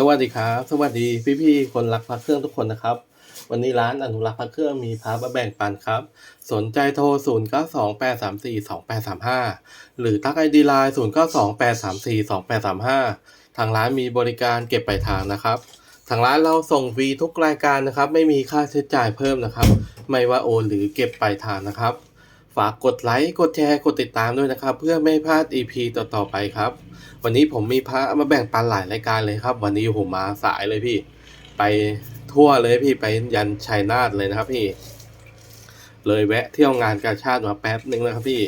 สวัสดีครับ สวัสดีพี่ๆคนรักพระเครื่องทุกคนนะครับ วันนี้ร้านอนุรักษ์พระเครื่องมีพระมาแบ่งปันครับ สนใจโทร 0 9 2 8 3 4 2 8 3 5 หรือทักไอดีไลน์0 9 2 8 3 4 2 8 3 5 ทางร้านมีบริการเก็บปลายทางนะครับ ทางร้านเราส่งฟรีทุกรายการนะครับ ไม่มีค่าใช้จ่ายเพิ่มนะครับ ไม่ว่าโอนหรือเก็บปลายทางนะครับ ฝากกดไลค์กดแชร์กดติดตามด้วยนะครับ เพื่อไม่พลาด EP ต่อๆไปครับ วันนี้ผมมีพระมาแบ่งปันหลายรายการเลยครับ วันนี้ผมมาสายเลยพี่ ไปทั่วเลยพี่ไปยันชัยนาทเลยนะครับพี่ เลยแวะเที่ยวงานกาชาติมาแป๊บนึงนะครับพี่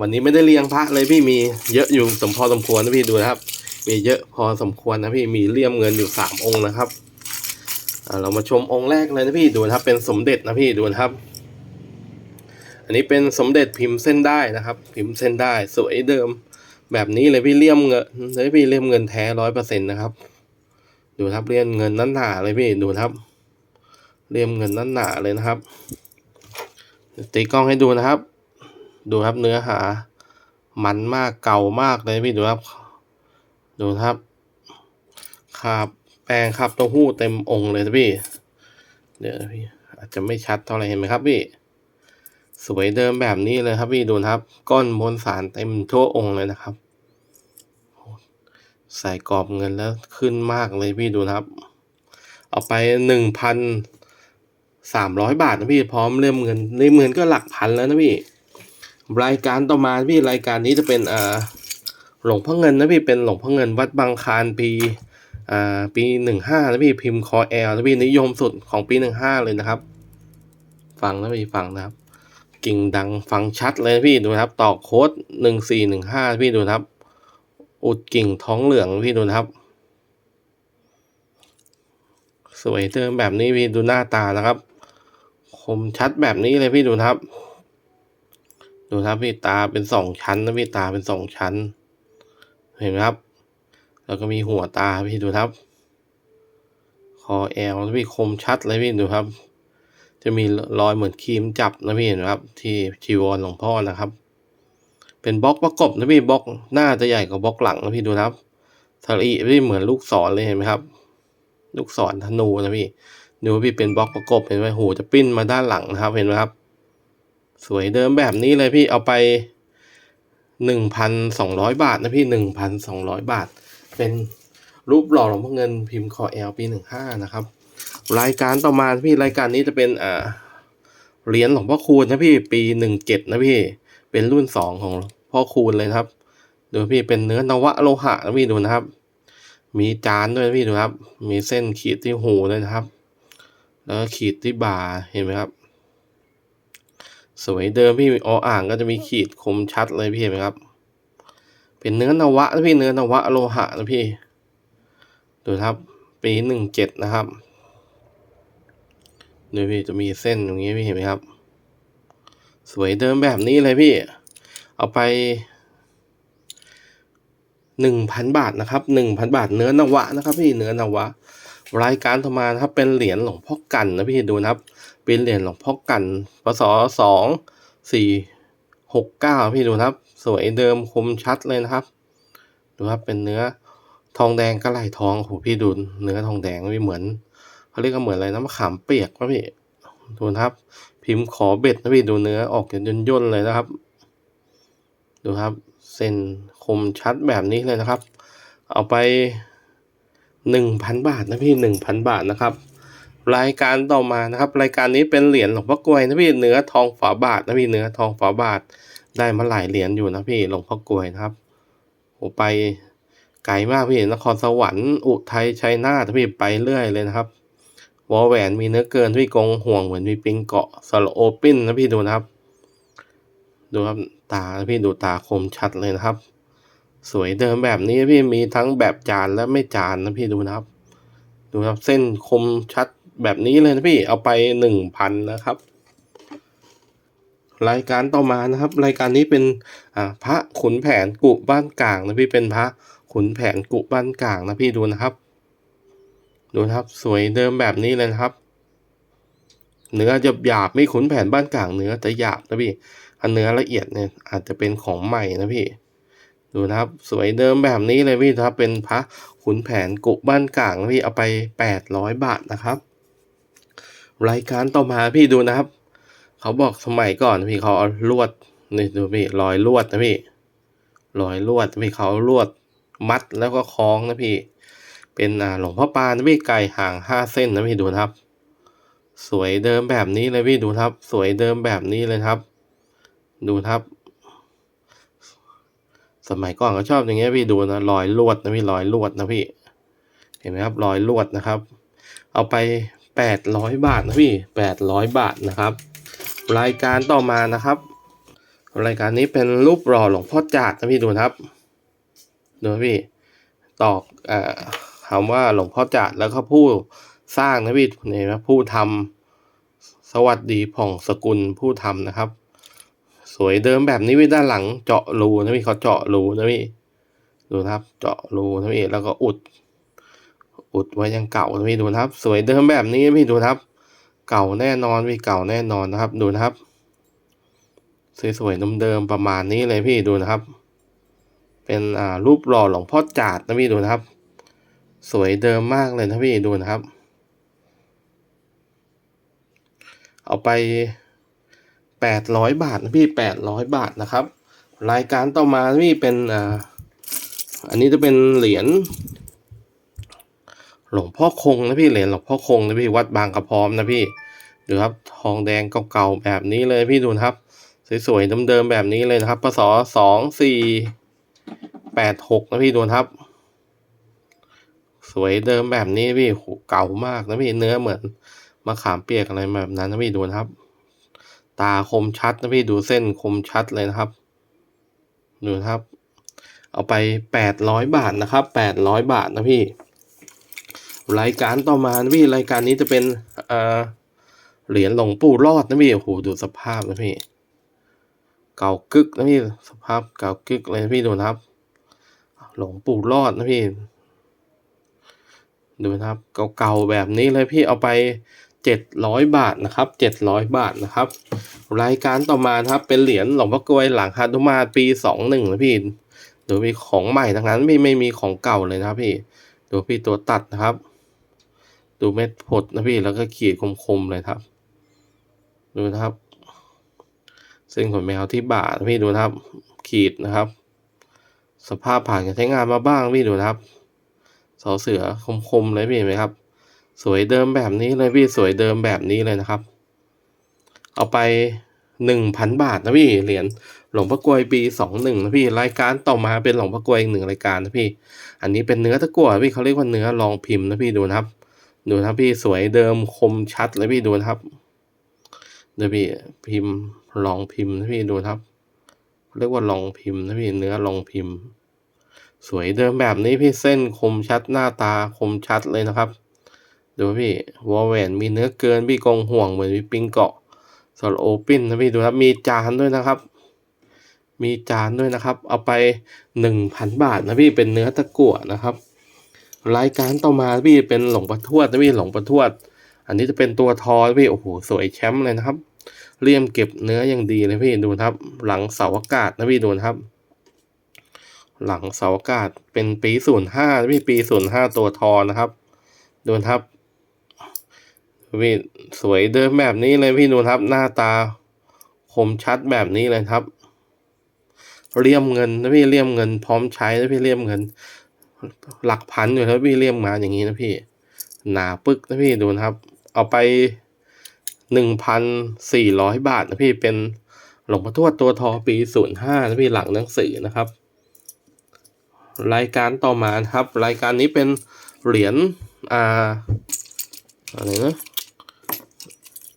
วันนี้ไม่ได้เรียงพระเลยพี่มีเยอะอยู่สมพอสมควรนะพี่ดูนะครับ มีเยอะพอสมควรนะพี่มีเลี่ยมเงินอยู่สามองค์นะครับอ่าเรามาชมองค์แรกเลยนะพี่ดูนะครับเป็นสมเด็จนะพี่ดูนะครับ อันนี้เป็นสมเด็จพิมพ์เส้นได้นะครับ พิมพ์เส้นได้สวยเดิม แบบนี้เลยพี่เลี่ยมเงินเลยพี่เลี่ยมเงินแท้ร้อยเปอร์เซ็นต์นะครับ ดูครับเลี่ยมเงินนั้นหนาเลยพี่ดูครับ เลี่ยมเงินนั้นหนาเลยนะครับ ตีกล้องให้ดูนะครับ ดูครับเนื้อหา มันมากเก่ามากเลยพี่ดูครับ ดูครับขาบแปรงครับเต้าหู้เต็มองค์เลยนะพี่ เดี๋ยวพี่อาจจะไม่ชัดเท่าไหร่เห็นไหมครับพี่ สวยเดิมแบบนี้เลยครับพี่ดูนะครับ ก้อนมวลสารเต็มทั่วองค์เลยนะครับ ใส่กรอบเงินแล้วขึ้นมากเลยพี่ดูนะครับ เอาไปหนึ่งพันสามร้อยบาทนะพี่พร้อมเล่มเงินเล่มเงินก็หลักพันแล้วนะพี่ รายการต่อมาพี่รายการนี้จะเป็นอ่าหลวงพ่อเงินนะพี่เป็นหลวงพ่อเงินวัดบางคานปีอ่าปีหนึ่งห้านะพี่พิมพ์คอแอลนะพี่นิยมสุดของปีหนึ่งห้าเลยนะครับ ฟังนะพี่ฟังนะครับ กิ่งดังฟังชัดเลยพี่ดูนะครับ ต่อโค้ดหนึ่งสี่หนึ่งห้าพี่ดูนะครับ อุดกิ่งท้องเหลืองพี่ดูนะครับ สวยเติมแบบนี้พี่ดูหน้าตานะครับ คมชัดแบบนี้เลยพี่ดูนะครับ ดูนะครับพี่ตาเป็นสองชั้นนะพี่ตาเป็นสองชั้น เห็นไหมครับ แล้วก็มีหัวตาพี่ดูครับ คอแอลพี่คมชัดเลยพี่ดูครับ จะมีรอยเหมือนครีมจับนะพี่เห็นไหมครับ ที่จีวรหลวงพ่อนะครับ เป็นบล็อกประกบนะพี่บล็อกหน้าจะใหญ่กว่าบล็อกหลังนะพี่ดูนะครับทารีพี่เหมือนลูกศรเลยเห็นไหมครับ ลูกศรธนูนะพี่ดูพี่เป็นบล็อกประกบเห็นไหมหูจะปิ้นมาด้านหลังนะครับเห็นไหมครับ สวยเดิมแบบนี้เลยพี่เอาไปหนึ่งพันสองร้อยบาทนะพี่หนึ่งพันสองร้อยบาท เป็นรูปหล่อหลวงพ่อเงินพิมพ์คอแอลปีหนึ่งห้านะครับ รายการต่อมาพี่รายการนี้จะเป็นอ่าเหรียญหลวงพ่อคูณนะพี่ปีหนึ่งเจ็ดนะพี่ เป็นรุ่นสองของพ่อคูณเลยครับดูพี่เป็นเนื้อนวะโลหะนะพี่ดูนะครับ มีจานด้วยนะพี่ดูครับ มีเส้นขีดที่หูเลยนะครับ แล้วขีดที่บ่าเห็นไหมครับ สวยเดิมพี่ออ่างก็จะมีขีดคมชัดเลยพี่เห็นไหมครับ เป็นเนื้อนวะนะพี่เนื้อนวะโลหะนะพี่ ดูครับ ปีหนึ่งเจ็ดนะครับ ดูพี่จะมีเส้นอย่างนี้พี่เห็นไหมครับ สวยเดิมแบบนี้เลยพี่ เอาไปหนึ่งพันบาทนะครับหนึ่งพันบาทเนื้อนวะนะครับ พี่เนื้อนวะ รายการต่อมานะครับ เป็นเหรียญหลวงพ่อกันนะพี่ดูนะครับ เป็นเหรียญหลวงพ่อกันพศสองสี่หกเก้าพี่ดูนะครับ สวยเดิมคมชัดเลยนะครับดูครับเป็นเนื้อทองแดงกระไหลทองโอ้โหพี่ดูเนื้อทองแดงไม่เหมือน เขาเรียกว่าเหมือนอะไรนะมะขามเปียกนะพี่ดูนะครับ พิมพ์ขอเบ็ดนะพี่ดูเนื้อออกย่นย่นเลยนะครับ ดูครับเส้นคมชัดแบบนี้เลยนะครับ เอาไปหนึ่งพันบาทนะพี่หนึ่งพันบาทนะครับ รายการต่อมานะครับ รายการนี้เป็นเหรียญหลวงพ่อกลวยนะพี่เนื้อทองฝาบาทนะพี่เนื้อทองฝาบาทได้มาหลายเหรียญอยู่นะพี่หลวงพ่อกลวยนะครับโอ้ไปไกลมากพี่นครสวรรค์อุทัยชัยนาทพี่ไปเรื่อยเลยนะครับ วอแหวนมีเนื้อเกินพี่กงห่วงเหมือนมีปิงเกาะสโลโอปิ้นนะพี่ดูนะครับ ดูครับตาพี่ดูตาคมชัดเลยนะครับ สวยเดิมแบบนี้พี่มีทั้งแบบจานและไม่จานนะพี่ดูนะครับ ดูครับเส้นคมชัดแบบนี้เลยนะพี่เอาไปหนึ่งพันนะครับ รายการต่อมานะครับ รายการนี้เป็นพระขุนแผนกุบ้านกลางนะพี่เป็นพระขุนแผนกุบ้านกลางนะพี่ดูนะครับ ดูครับสวยเดิมแบบนี้เลยครับ เนื้อหยาบหยาบไม่ขุนแผ่นบ้านกลางเนื้อจะหยาบนะพี่อันเนื้อละเอียดเนี่ยอาจจะเป็นของใหม่นะพี่ดูนะครับสวยเดิมแบบนี้เลยพี่ครับ เป็นพระขุนแผนกุบ้านกลางนะพี่เอาไปแปดร้อยบาทนะครับ รายการต่อมาพี่ดูนะครับ เขาบอกสมัยก่อนพี่เขาเอาลวดนี่ดูพี่รอยลวดนะพี่รอยลวดพี่เขาลวดมัดแล้วก็คล้องนะพี่ เป็นอ่าหลวงพ่อปานะพี่ไก่ห่างห้าเส้นนะพี่ดูครับ สวยเดิมแบบนี้เลยพี่ดูครับ สวยเดิมแบบนี้เลยครับ ดูครับ สมัยก่อนเขาชอบอย่างเงี้ยพี่ดูนะรอยลวดนะพี่รอยลวดนะพี่ เห็นไหมครับรอยลวดนะครับ เอาไปแปดร้อยบาทนะพี่แปดร้อยบาทนะครับ รายการต่อมานะครับ รายการนี้เป็นรูปหล่อหลวงพ่อจาดนะพี่ดูครับดูพี่ตอกอ่อ คำว่าหลวงพ่อจาดแล้วก็ผู้สร้างนะพี่นี่นะผู้ทำสวัสดีผ่องสกุลผู้ทำนะครับ สวยเดิมแบบนี้พี่ด้านหลังเจาะรูนะพี่เขาเจาะรูนะพี่ดูนะครับ เจาะรูนะพี่แล้วก็อุด อุดไว้ยังเก่านะพี่ดูนะครับ สวยเดิมแบบนี้พี่ดูนะครับ เก่าแน่นอนพี่เก่าแน่นอนนะครับ ดูนะครับ สวยๆเดิมๆประมาณนี้เลยพี่ดูนะครับ เป็นอ่ารูปหล่อหลวงพ่อจาดนะพี่ดูนะครับ สวยเดิมมากเลยนะพี่ดูนะครับ เอาไปแปดร้อยบาทนะพี่แปดร้อยบาทนะครับ รายการต่อมาพี่เป็นอ่าอันนี้จะเป็นเหรียญหลวงพ่อคงนะพี่เหรียญหลวงพ่อคงนะพี่วัดบางกระพร้อมนะพี่ดูครับทองแดงเก่าๆแบบนี้เลยพี่ดูนะครับ สวยๆเดิมๆแบบนี้เลยนะครับพศสองสี่แปดหกนะพี่ดูนะครับ สวยเดิมแบบนี้พี่เก่ามากนะพี่เนื้อเหมือนมะขามเปียกอะไรแบบนั้นนะพี่ดูนะครับ ตาคมชัดนะพี่ดูเส้นคมชัดเลยนะครับ ดูนะครับ เอาไปแปดร้อยบาทนะครับแปดร้อยบาทนะพี่ รายการต่อมานะพี่รายการนี้จะเป็นเอ่อเหรียญหลวงปู่รอดนะพี่โอ้โหดูสภาพนะพี่ เก่ากึกนะพี่สภาพเก่ากึกเลยนะพี่ดูนะครับหลวงปู่รอดนะพี่ ดูนะครับเก่าๆแบบนี้เลยพี่เอาไปเจ็ดร้อยบาทนะครับเจ็ดร้อยบาทนะครับ รายการต่อมาครับเป็นเหรียญหลวงพ่อกลวยหลังฮานุมาปีสองหนึ่งนะพี่ดูมีของใหม่ทั้งนั้นพี่ไม่มีของเก่าเลยนะครับพี่ดูพี่ตัวตัดนะครับ ดูเม็ดผดนะพี่แล้วก็ขีดคมๆเลยครับ ดูนะครับเส้นขนแมวที่บ่านะพี่ดูนะครับ ขีดนะครับ สภาพผ่านการใช้งานมาบ้างพี่ดูนะครับ สอเสือคมๆเลยพี่เห็นไหมครับ สวยเดิมแบบนี้เลยพี่สวยเดิมแบบนี้เลยนะครับ เอาไปหนึ่งพันบาทนะพี่เหรียญหลวงพ่อกลวยปีสองหนึ่งนะพี่รายการต่อมาเป็นหลวงพ่อกลวยอีกหนึ่งรายการนะพี่ อันนี้เป็นเนื้อตะกั่วพี่เขาเรียกว่าเนื้อรองพิมพ์นะพี่ดูนะครับ ดูนะครับพี่สวยเดิมคมชัดเลยพี่ดูนะครับเดี๋ยวพี่พิมพ์ลองพิมพ์นะพี่ดูนะครับ เรียกว่าลองพิมพ์นะพี่เนื้อลองพิมพ์ สวยเดิมแบบนี้พี่เส้นคมชัดหน้าตาคมชัดเลยนะครับ ดูพี่วอลแวนมีเนื้อเกินพี่กองห่วงเหมือนมีปิงเกาะสโลโอปินนะพี่ดูครับมีจานด้วยนะครับ มีจานด้วยนะครับ เอาไปหนึ่งพันบาทนะพี่เป็นเนื้อตะกั่วนะครับ รายการต่อมาพี่เป็นหลงประทวดนะพี่หลงประทวด อันนี้จะเป็นตัวทอพี่โอ้โหสวยแชมป์เลยนะครับเลี่ยมเก็บเนื้ออย่างดีเลยพี่ดูครับ หลังเสาอากาศนะพี่ดูครับ หลังเสาอากาศเป็นปีศูนย์ห้าพี่ปีศูนย์ห้าตัวทอนะครับ ดูนะครับพี่สวยเดิมแบบนี้เลยพี่ดูนะครับ หน้าตาคมชัดแบบนี้เลยครับ เลี่ยมเงินนะพี่เลี่ยมเงิน พร้อมใช้นะพี่เลี่ยมเงิน หลักพันอยู่แล้วพี่เลี่ยมมาอย่างนี้นะพี่ หนาปึกนะพี่ดูนะครับ เอาไปหนึ่งพันสี่ร้อยบาทนะพี่เป็นหลวงพ่อทวดตัวทอปีศูนย์ห้านะพี่หลังหนังสือนะครับ รายการต่อมาครับ รายการนี้เป็นเหรียญอ่าอะไรนะ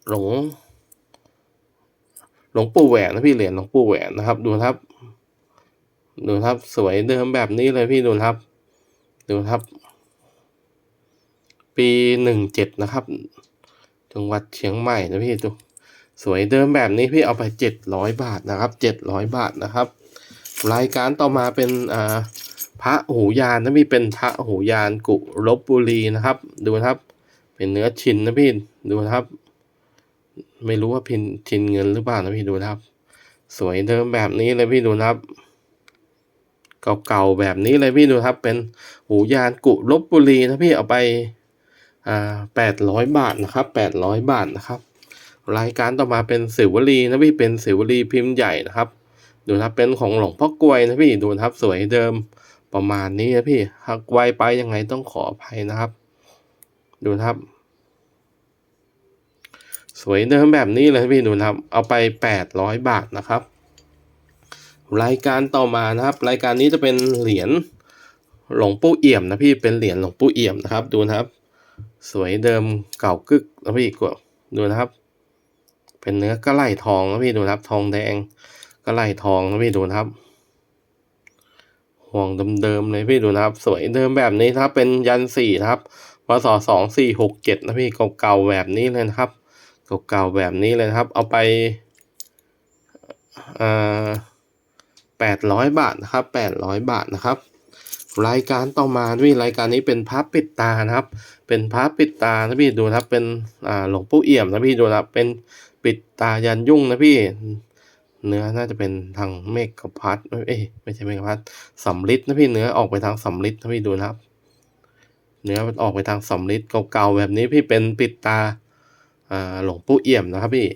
หลวงหลวงปู่แหวนนะพี่เหรียญหลวงปู่แหวนนะครับ ดูครับ ดูครับสวยเดิมแบบนี้เลยพี่ดูครับ ดูครับ ปีหนึ่งเจ็ดนะครับจังหวัดเชียงใหม่นะพี่ดูสวยเดิมแบบนี้พี่เอาไปเจ็ดร้อยบาทนะครับเจ็ดร้อยบาทนะครับ รายการต่อมาเป็นอ่า พระหูยานนะพี่เป็นพระหูยานกุลบบุรีนะครับ ดูนะครับ เป็นเนื้อชินนะพี่ดูนะครับ ไม่รู้ว่าพินชินเงินหรือเปล่านะพี่ดูนะครับ สวยเดิมแบบนี้เลยพี่ดูนะครับเก่าๆแบบนี้เลยพี่ดูครับ เป็นหูยานกุลบบุรีนะพี่เอาไปอ่าแปดร้อยบาทนะครับแปดร้อยบาทนะครับ รายการต่อมาเป็นสิวลีนะพี่เป็นสิวลีพิมพ์ใหญ่นะครับ ดูนะครับเป็นของหลวงพ่อกลวยนะพี่ดูนะครับสวยเดิม ประมาณนี้นะพี่ หากไวไปยังไงต้องขออภัยนะครับ ดูนะครับ สวยเดิมแบบนี้เลยพี่ดูนะครับ เอาไปแปดร้อยบาทนะครับ รายการต่อมานะครับ รายการนี้จะเป็นเหรียญหลวงปู่เอี่ยมนะพี่เป็นเหรียญหลวงปู่เอี่ยมนะครับ ดูนะครับ สวยเดิมเก่ากึกนะพี่กดดูนะครับ เป็นเนื้อกระไหลทองนะพี่ดูนะครับ ทองแดงกระไหลทองนะพี่ดูนะครับ ห่วงเดิมๆเลยพี่ดูนะครับ สวยเดิมแบบนี้นะครับเป็นยันสี่ครับพศสองสี่หกเจ็ดนะพี่เก่าๆแบบนี้เลยนะครับ เก่าๆแบบนี้เลยครับ เอาไปอ่าแปดร้อยบาทนะครับแปดร้อยบาทนะครับ รายการต่อมาพี่รายการนี้เป็นพระปิดตานะครับ เป็นพระปิดตานะพี่ดูนะครับเป็นอ่าหลวงปู่เอี่ยมนะพี่ดูนะครับเป็นปิดตายันยุ่งนะพี่ เนื้อน่าจะเป็นทางเมฆกับพัดเอ้ยไม่ใช่เมฆกับพัดสำลิดนะพี่เนื้อออกไปทางสำลิดนะพี่ดูนะครับ เนื้อมันออกไปทางสำลิดเก่าๆแบบนี้พี่เป็นปิดตาหลวงปู่เอี่ยมนะครับพี่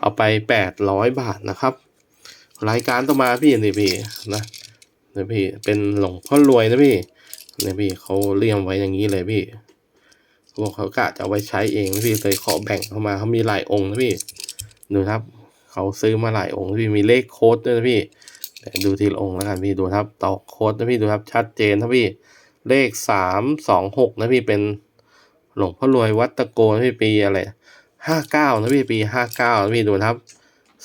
เอาไปแปดร้อยบาทนะครับ รายการต่อมาพี่นี่พี่นะนี่พี่เป็นหลวงพ่อรวยนะพี่นี่พี่เขาเลี่ยมไว้อย่างนี้เลยพี่บอกเขากะจะเอาไว้ใช้เองนะพี่เลยขอแบ่งเข้ามาเขามีหลายองค์นะพี่ดูครับ เขาซื้อมาหลายองค์พี่มีเลขโค้ดด้วยนะพี่ดูทีละองค์แล้วกันพี่ดูครับต่อโค้ดนะพี่ดูครับชัดเจนนะพี่เลขสามสองหกนะพี่เป็นหลวงพ่อรวยวัดตะโกนะพี่ปีอะไรห้าเก้านะพี่ปีห้าเก้านะพี่ดูครับ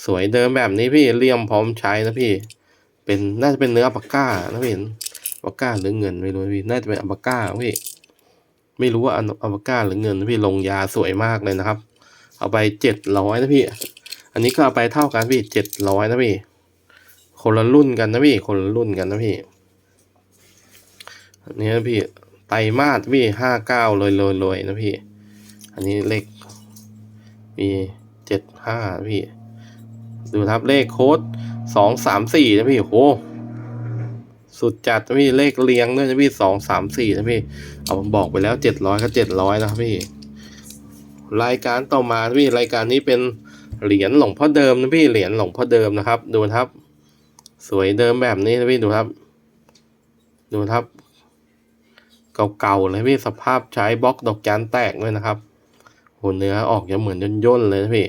สวยเดิมแบบนี้พี่เลี่ยมพร้อมใช้นะพี่ เป็นน่าจะเป็นเนื้อปาก้านะพี่อปปาก้าหรือเงินไม่รู้พี่น่าจะเป็นอัปาก้าพี่ไม่รู้ว่าอัปปาก้าหรือเงินนะพี่ลงยาสวยมากเลยนะครับ เอาไปเจ็ดร้อยนะพี่ อันนี้ก็เอาไปเท่ากันพี่เจ็ดร้อยนะพี่ คนละรุ่นกันนะพี่ คนละรุ่นกันนะพี่ อันนี้นะพี่ ไตรมาสพี่ห้าเก้าลอยลอยลอยนะพี่ อันนี้เลขมีเจ็ดห้าพี่ ดูครับเลขโค้ดสองสามสี่นะพี่โหสุดจัดนะพี่เลขเรียงด้วยนะพี่สองสามสี่นะพี่ เอาผมบอกไปแล้วเจ็ดร้อยก็เจ็ดร้อยนะครับพี่ รายการต่อมาพี่รายการนี้เป็น เหรียญหลวงพ่อเดิมนะพี่เหรียญหลวงพ่อเดิมนะครับ ดูนะครับ สวยเดิมแบบนี้นะพี่ดูครับ ดูครับ เก่าๆเลยพี่สภาพใช้บล็อกดอกจานแตกด้วยนะครับโหเนื้อออกจะเหมือนย่นๆเลยนะพี่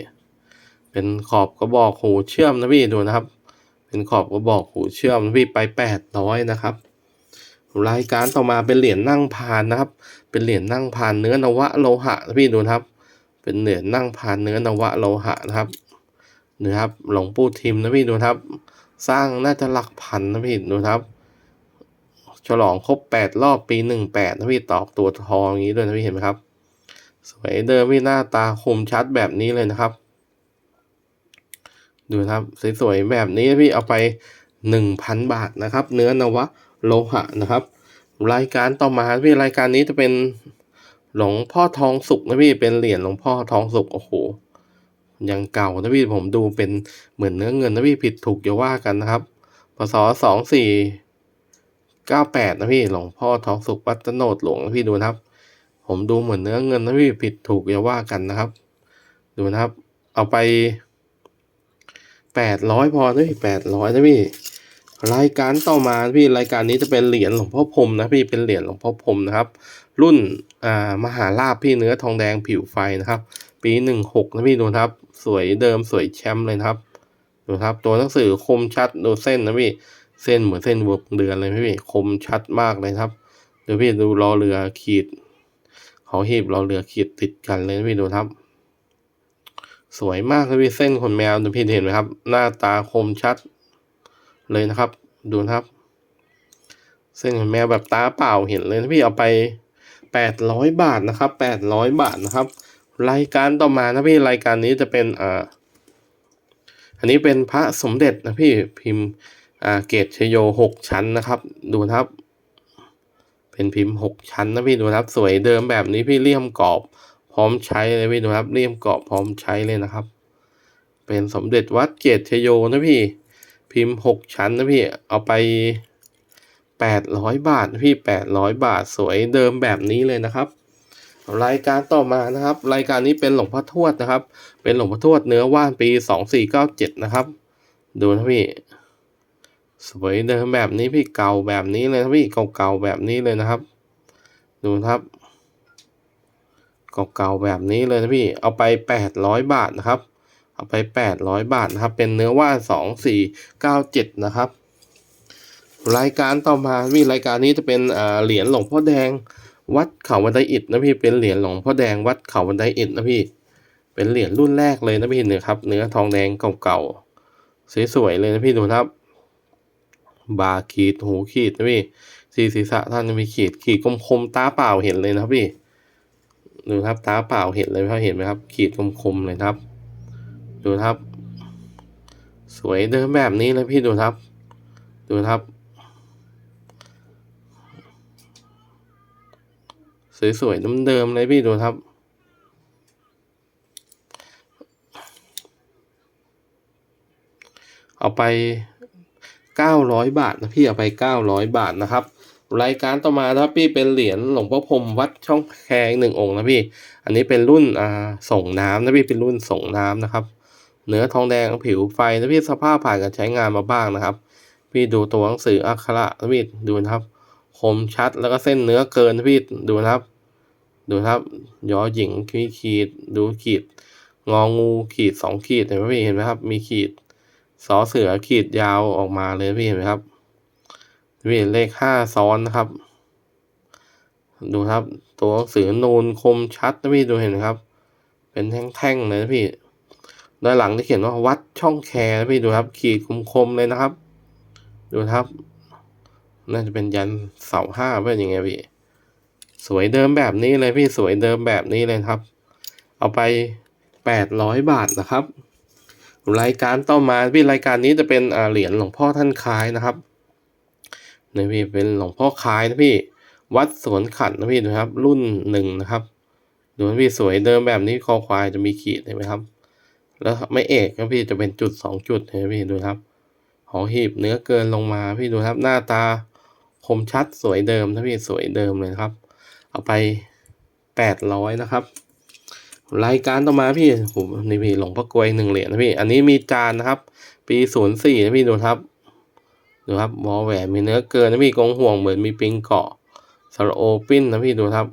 เป็นขอบกระบอกหูเชื่อมนะพี่ดูนะครับ เป็นขอบกระบอกหูเชื่อมนะพี่ไปแปดร้อยนะครับรายการต่อมาเป็นเหรียญนั่งพานนะครับ เป็นเหรียญนั่งพานเนื้อนวะโลหะนะพี่ดูนะครับ เป็นเหรียญนั่งพานเนื้อนวะโลหะนะครับนะครับ หลวงปู่ทิมนะพี่ดูครับ สร้างน่าจะหลักพันนะพี่ดูครับ ฉลองครบแปดรอบปีหนึ่งแปดนะพี่ตอกตัวทองอย่างนี้ด้วยนะพี่เห็นไหมครับ สวยเดิมพี่หน้าตาคมชัดแบบนี้เลยนะครับ ดูครับสวยๆแบบนี้พี่เอาไปหนึ่งพันบาทนะครับ เนื้อนวะโลหะนะครับ รายการต่อมาพี่รายการนี้จะเป็น หลวงพ่อทองสุกนะพี่เป็นเหรียญหลวงพ่อทองสุกโอ้โหยังเก่านะพี่ผมดูเป็นเหมือนเนื้อเงินนะพี่ผิดถูกอย่าว่ากันนะครับพศสองสี่เก้าแปดนะพี่หลวงพ่อทองสุกวัดตโนดหลวงนะพี่ดูนะครับ ผมดูเหมือนเนื้อเงินนะพี่ผิดถูกอย่าว่ากันนะครับ ดูนะครับ เอาไปแปดร้อยพอนะพี่แปดร้อยนะพี่ รายการต่อมาพี่รายการนี้จะเป็นเหรียญหลวงพ่อพรมนะพี่เป็นเหรียญหลวงพ่อพรมนะครับ รุ่นอ่ามหาลาภพี่เนื้อทองแดงผิวไฟนะครับ ปีหนึ่งหกนะพี่ดูครับ สวยเดิมสวยแชมป์เลยครับดูครับตัวหนังสือคมชัดดูเส้นนะพี่เส้นเหมือนเส้นวงเดือนเลยพี่คมชัดมากเลยครับดูพี่ดูรอเรือขีดเขาหีบรอเรือขีดติดกันเลยพี่ดูครับ สวยมากเลยพี่เส้นขนแมวดูพี่เห็นไหมครับ หน้าตาคมชัด เลยนะครับ ดูนะครับเส้นแมวแบบตาเปล่าเห็นเลยนะพี่เอาไปแปดร้อยบาทนะครับแปดร้อยบาทนะครับ รายการต่อมานะพี่รายการนี้จะเป็นอ่าอันนี้เป็นพระสมเด็จนะพี่พิมพ์อ่าเกตชโยหกชั้นนะครับ ดูนะครับ เป็นพิมพ์หกชั้นนะพี่ดูนะครับ สวยเดิมแบบนี้พี่เลี่ยมกรอบพร้อมใช้เลยพี่ดูครับเลี่ยมกรอบพร้อมใช้เลยนะครับ เป็นสมเด็จวัดเกตชโยนะพี่ พิมพ์หกชั้นนะพี่ เอาไปแปดร้อยบาทพี่แปดร้อยบาทสวยเดิมแบบนี้เลยนะครับ รายการต่อมานะครับ รายการนี้เป็นหลวงพ่อทวดนะครับ เป็นหลวงพ่อทวดเนื้อว่านปีสองสี่เก้าเจ็ดนะครับ ดูนะพี่ สวยเดิมแบบนี้พี่เก่าแบบนี้เลยนะพี่เก่าๆแบบนี้เลยนะครับ ดูนะครับเก่าๆแบบนี้เลยนะพี่ เอาไปแปดร้อยบาทนะครับ เอาไปแปดร้อยบาทนะครับ เป็นเนื้อว่านสองสี่เก้าเจ็ดนะครับ รายการต่อมาพี่รายการนี้จะเป็นเหรียญหลวงพ่อแดงวัดเขาบันไดอิฐนะพี่ เป็นเหรียญหลวงพ่อแดงวัดเขาบันไดอิฐนะพี่ เป็นเหรียญรุ่นแรกเลยนะพี่เนี่ยครับ เนื้อทองแดงเก่าๆสวยๆเลยนะพี่ดูนะครับ บาขีดหูขีดนะพี่สีศีรษะท่านจะมีขีดขีดคมๆตาเปล่าเห็นเลยนะครับพี่ดูครับตาเปล่าเห็นเลยครับเห็นไหมครับ ขีดคมๆเลยนะครับ ดูครับ สวยเดิมแบบนี้เลยพี่ดูครับ ดูครับ สวยๆเดิมๆเลยพี่ดูครับเอาไปเก้าร้อยบาทนะพี่เอาไปเก้าร้อยบาทนะครับ รายการต่อมาครับพี่เป็นเหรียญหลวงพ่อพรมวัดช่องแคอีกหนึ่งองค์นะพี่ อันนี้เป็นรุ่นอ่าส่งน้ำนะพี่เป็นรุ่นส่งน้ำนะครับ เนื้อทองแดงผิวไฟนะพี่สภาพผ่านการใช้งานมาบ้างนะครับ พี่ดูตัวหนังสืออักขระนะพี่ดูนะครับ คมชัดแล้วก็เส้นเนื้อเกินนะพี่ดูนะครับ ดูนะครับยอหญิงขีดขีด ดูขีด งองูขีดสองขีดเห็นไหมพี่เห็นไหมครับ มีขีดสอเสือขีดยาวออกมาเลยพี่เห็นไหมครับพี่เลขห้าซ้อนนะครับ ดูครับ ตัวหนังสือนูนคมชัดนะพี่ดูเห็นไหมครับ เป็นแท่งๆเลยนะพี่ ด้านหลังที่เขียนว่าวัดช่องแคนะพี่ดูครับ ขีดคมๆเลยนะครับ ดูครับ น่าจะเป็นยันเสาห้าเป็นยังไงพี่ สวยเดิมแบบนี้เลยพี่สวยเดิมแบบนี้เลยครับ เอาไปแปดร้อยบาทนะครับ รายการต่อมาพี่รายการนี้จะเป็นเหรียญหลวงพ่อท่านคล้ายนะครับนี่พี่เป็นหลวงพ่อคล้ายนะพี่วัดสวนขันนะพี่นะครับ รุ่นหนึ่งนะครับ ดูนะพี่สวยเดิมแบบนี้คอควายจะมีขีดเห็นไหมครับ แล้วไม่เอกนะพี่จะเป็นจุดสองจุดเห็นไหมพี่ดูครับ หอหีบเนื้อเกินลงมาพี่ดูครับหน้าตาคมชัดสวยเดิมนะพี่สวยเดิมเลยครับ เอาไปแปดร้อยนะครับ รายการต่อมาพี่ผมนี่พี่หลงพ่อกลวยหนึ่งเหรียญนะพี่ อันนี้มีจานนะครับ ปีศูนย์สี่นะพี่ดูครับดูครับวอแหวนมีเนื้อเกินนะพี่กงห่วงเหมือนมีปิงเกาะสระโอปิ้นนะพี่ดูครับ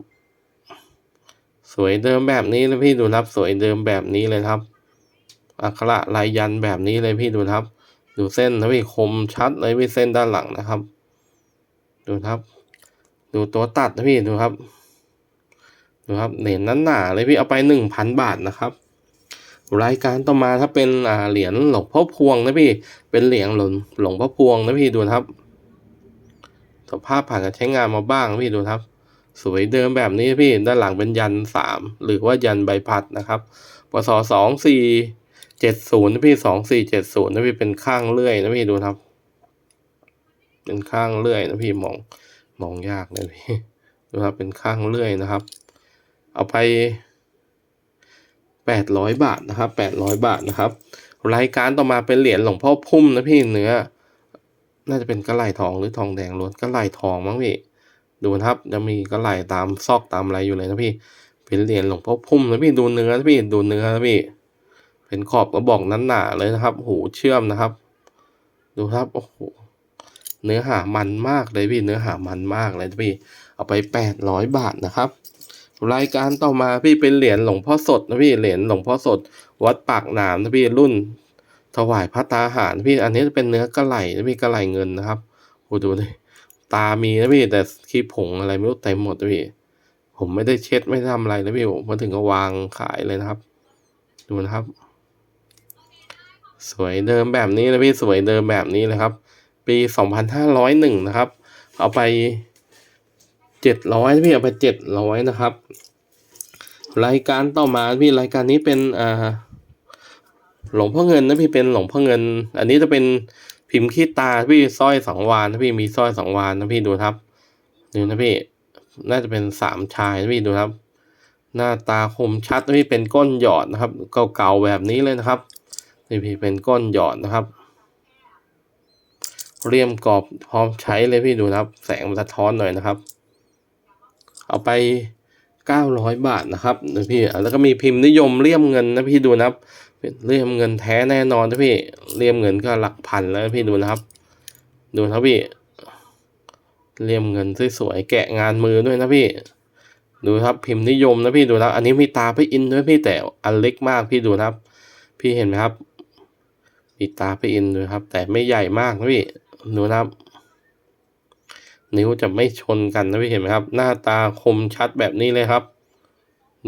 สวยเดิมแบบนี้นะพี่ดูครับ สวยเดิมแบบนี้เลยครับ อักขระลายยันแบบนี้เลยพี่ดูครับ ดูเส้นนะพี่คมชัดเลยพี่เส้นด้านหลังนะครับ ดูครับ ดูตัวตัดนะพี่ดูครับดูครับเหรียญนั้นหนาเลยพี่เอาไปหนึ่งพันบาทนะครับรายการต่อมาถ้าเป็นอ่าเหรียญหลวงพ่อพวงนะพี่ เป็นเหรียญหลวงหลวงพ่อพวงนะพี่ดูนะครับ สภาพผ่านการใช้งานมาบ้างพี่ดูครับ สวยเดิมแบบนี้พี่ด้านหลังเป็นยันสามหรือว่ายันใบพัดนะครับปศสองสี่ เจ็ดศูนย์นะพี่สองสี่เจ็ดศูนย์นะพี่เป็นข้างเลื่อยนะพี่ดูครับ เป็นข้างเลื่อยนะพี่มองมองยากเลยพี่ดูครับเป็นข้างเลื่อยนะครับ เอาไปแปดร้อยบาทนะครับแปดร้อยบาทนะครับ รายการต่อมาเป็นเหรียญหลวงพ่อพุ่มนะพี่เนื้อ น่าจะเป็นกระไหลทองหรือทองแดงล้วนกระไหลทองมั้งพี่ดูนะครับจะมีกระไหลตามซอกตามอะไรอยู่เลยนะพี่เป็นเหรียญหลวงพ่อพุ่มนะพี่ดูเนื้อนะพี่ดูเนื้อนะพี่ เป็นขอบกระบอกนั้นหนาเลยนะครับโหเชื่อมนะครับ ดูครับโอ้โหเนื้อหามันมากเลยพี่เนื้อหามันมากเลยพี่ เอาไปแปดร้อยบาทนะครับ รายการต่อมาพี่เป็นเหรียญหลวงพ่อสดนะพี่เหรียญหลวงพ่อสด วัดปากหนามนะพี่รุ่น ถวายพระตาหารพี่อันนี้จะเป็นเนื้อกระไหลนะพี่กระไหลเงินนะครับโอ้ดูเลยตามีนะพี่แต่ขี้ผงอะไรไม่รู้เต็มหมดนะพี่ผมไม่ได้เช็ดไม่ได้ทำอะไรนะพี่ผมมาถึงก็วางขายเลยนะครับ ดูนะครับ สวยเดิมแบบนี้นะพี่สวยเดิมแบบนี้เลยครับ ปีสองพันห้าร้อยหนึ่งนะครับ เอาไปเจ็ดร้อยพี่เอาไปเจ็ดร้อยนะครับ รายการต่อมาพี่รายการนี้เป็นอ่าหลวงพ่อเงินนะพี่เป็นหลวงพ่อเงิน อันนี้จะเป็นพิมพ์ขี้ตาพี่สร้อยสังวานนะพี่มีสร้อยสังวานนะพี่ดูครับดูนะพี่น่าจะเป็นสามชายนะพี่ดูครับ หน้าตาคมชัดนะพี่เป็นก้นหยอดนะครับ เก่าๆแบบนี้เลยนะครับ นี่พี่เป็นก้นหยอดนะครับเลี่ยมกรอบพร้อมใช้เลยพี่ดูนะครับ แสงมันสะท้อนหน่อยนะครับ เอาไปเก้าร้อยบาทนะครับนะพี่แล้วก็มีพิมพ์นิยมเลี่ยมเงินนะพี่ดูนะครับเป็นเลี่ยมเงินแท้แน่นอนนะพี่เลี่ยมเงินก็หลักพันแล้วพี่ดูนะครับ ดูนะพี่เลี่ยมเงินสวยๆแกะงานมือด้วยนะพี่ ดูครับพิมพ์นิยมนะพี่ดูนะอันนี้มีตาพี่อินด้วยพี่แต่อันเล็กมากพี่ดูนะครับ พี่เห็นไหมครับ มีตาพีอินด้วยครับ แต่ไม่ใหญ่มากนะพี่ดูนะครับ นิ้วจะไม่ชนกันนะพี่เห็นไหมครับ หน้าตาคมชัดแบบนี้เลยครับ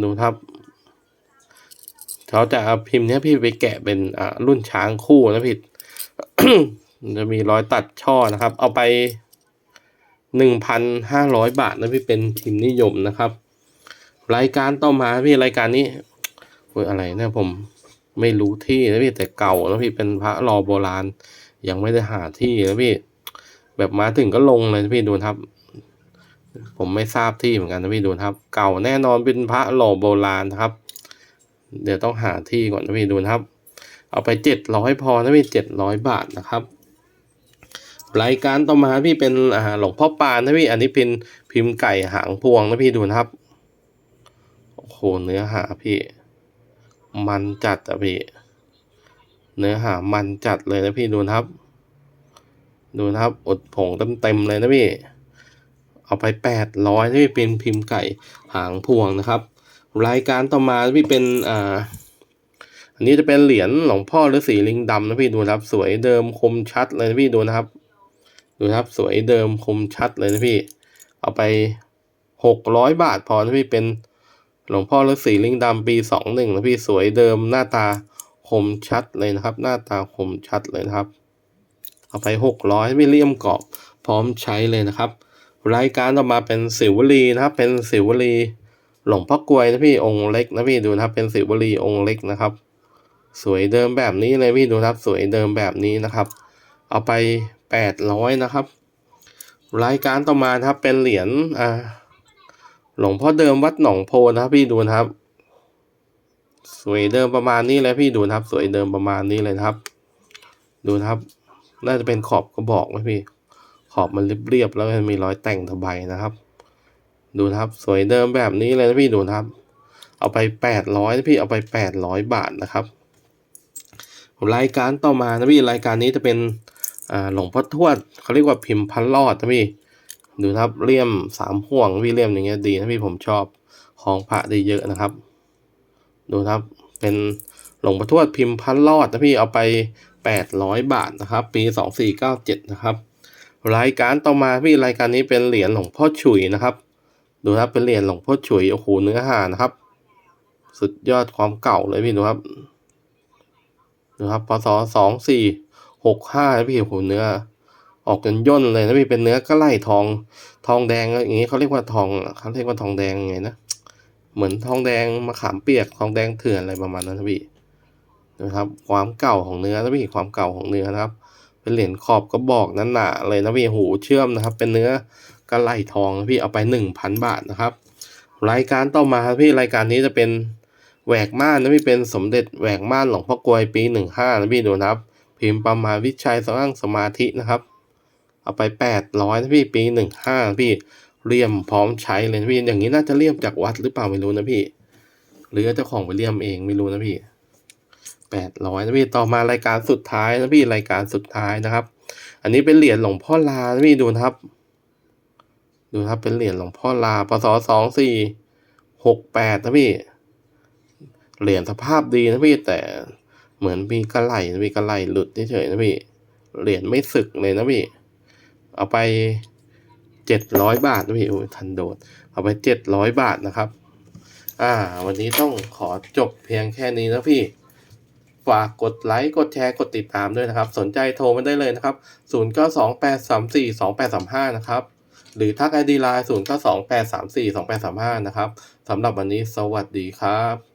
ดูครับเขาจะเอาพิมพ์นี้พี่ไปแกะเป็นอ่ารุ่นช้างคู่นะพี่จะมีรอยตัดช่อนะครับ เอาไปหนึ่งพันห้าร้อยบาทนะพี่เป็นพิมพ์นิยมนะครับ รายการต่อมาพี่รายการนี้เฮ้ยอะไรเนี่ยผม ไม่รู้ที่นะพี่แต่เก่าแล้วพี่เป็นพระรอโบราณ ยังไม่ได้หาที่นะพี่ แบบมาถึงก็ลงเลยพี่ดูนะครับ ผมไม่ทราบที่เหมือนกันนะพี่ดูนะครับ เก่าแน่นอนเป็นพระหล่อโบราณนะครับ เดี๋ยวต้องหาที่ก่อนนะพี่ดูนะครับ เอาไปเจ็ดร้อยพอนะพี่เจ็ดร้อยบาทนะครับรายการต่อมาพี่เป็นอ่าหลวงพ่อปานนะพี่อันนี้เป็นพิมพ์ไก่หางพวงนะพี่ดูนะครับโอ้โหเนื้อหาพี่ มันจัดอะพี่ เนื้อหามันจัดเลยนะพี่ดูนะครับ ดูนะครับอดผงเต็มๆเลยนะพี่ เอาไปแปดร้อยนะพี่เป็นพิมพ์ไก่หางพวงนะครับ รายการต่อมาพี่เป็นอ่าอันนี้จะเป็นเหรียญหลวงพ่อฤาษีลิงดำนะพี่ดูนะครับ สวยเดิมคมชัดเลยนะพี่ดูนะครับ ดูนะครับสวยเดิมคมชัดเลยนะพี่ เอาไปหกร้อยบาทพอนะพี่เป็น หลวงพ่อฤาษีลิงดำปีสองหนึ่งนะพี่สวยเดิมหน้าตาคมชัดเลยนะครับ หน้าตาคมชัดเลยนะครับ เอาไปหกร้อยพี่เลี่ยมกรอบพร้อมใช้เลยนะครับ รายการต่อมาเป็นสิวลีนะครับ เป็นสิวลีหลวงพ่อกลวยนะพี่องค์เล็กนะพี่ดูนะครับ เป็นสิวลีองค์เล็กนะครับ สวยเดิมแบบนี้เลยพี่ดูครับ สวยเดิมแบบนี้นะครับ เอาไปแปดร้อยนะครับ รายการต่อมาครับเป็นเหรียญอ่า หลวงพ่อเดิมวัดหนองโพนะครับพี่ดูนะครับ สวยเดิมประมาณนี้เลยพี่ดูนะครับ สวยเดิมประมาณนี้เลยนะครับ ดูนะครับ น่าจะเป็นขอบกระบอกไหมพี่ ขอบมันเรียบๆแล้วก็มีรอยแต่งตะไบนะครับ ดูนะครับ สวยเดิมแบบนี้เลยนะพี่ดูนะครับ เอาไปแปดร้อยนะพี่เอาไปแปดร้อยบาทนะครับรายการต่อมานะพี่รายการนี้จะเป็นหลวงพ่อทวดเขาเรียกว่าพิมพ์พันรอดนะพี่ ดูครับเลี่ยมสามห่วงพี่เลี่ยมอย่างเงี้ยดีนะพี่ผมชอบของพระได้เยอะนะครับ ดูครับเป็นหลวงพ่อทวดพิมพ์พันรอดนะพี่เอาไปแปดร้อยบาทนะครับ ปีสองสี่เก้าเจ็ดนะครับ รายการต่อมาพี่รายการนี้เป็นเหรียญหลวงพ่อฉุยนะครับ ดูครับเป็นเหรียญหลวงพ่อฉุยโอ้โหเนื้อหานะครับ สุดยอดความเก่าเลยพี่ดูครับดูครับพศสองสี่หกห้าพี่โอ้โหเนื้อ ออกกันย่นเลยนะพี่เป็นเนื้อกระไล่ทองทองแดงอย่างนี้เขาเรียกว่าทองเขาเรียกว่าทองแดงไงนะเหมือนทองแดงมะขามเปียกทองแดงเถื่อนอะไรประมาณนั้นนะพี่นะครับ ความเก่าของเนื้อนะพี่ความเก่าของเนื้อนะครับ เป็นเหรียญขอบกระบอกนั้นหนาเลยนะพี่หูเชื่อมนะครับ เป็นเนื้อกระไล่ทองนะพี่เอาไปหนึ่งพันบาทนะครับ รายการต่อมาพี่รายการนี้จะเป็นแหวกม่านนะพี่เป็นสมเด็จแหวกม่านหลวงพ่อกลวยปีหนึ่งห้านะพี่ดูนะครับ พิมพ์ประมาณวิชัยสร้างสมาธินะครับ เอาไปแปดร้อยนะพี่ปีหนึ่งห้าพี่เลี่ยมพร้อมใช้เลยนะพี่อย่างนี้น่าจะเลี่ยมจากวัดหรือเปล่าไม่รู้นะพี่ หรือเจ้าของไปเลี่ยมเองไม่รู้นะพี่แปดร้อยนะพี่ต่อมารายการสุดท้ายนะพี่รายการสุดท้ายนะครับ อันนี้เป็นเหรียญหลวงพ่อลานะพี่ดูนะครับ ดูครับเป็นเหรียญหลวงพ่อลาปศสองสี่หกแปดนะพี่เหรียญสภาพดีนะพี่แต่เหมือนมีกระไหลมีกระไหลหลุดเฉยๆนะพี่เหรียญไม่สึกเลยนะพี่ เอาไปเจ็ดร้อยบาทนะพี่โอ้ทันโดด เอาไปเจ็ดร้อยบาทนะครับ อ่า วันนี้ต้องขอจบเพียงแค่นี้นะพี่ ฝากกดไลค์ กดแชร์ กดติดตามด้วยนะครับ สนใจโทรมาได้เลยนะครับ 0 9 2 8 3 4 2 8 3 5 นะครับ หรือทักไอดีไลน์0 9 2 8 3 4 2 8 3 5 นะครับสำหรับวันนี้สวัสดีครับ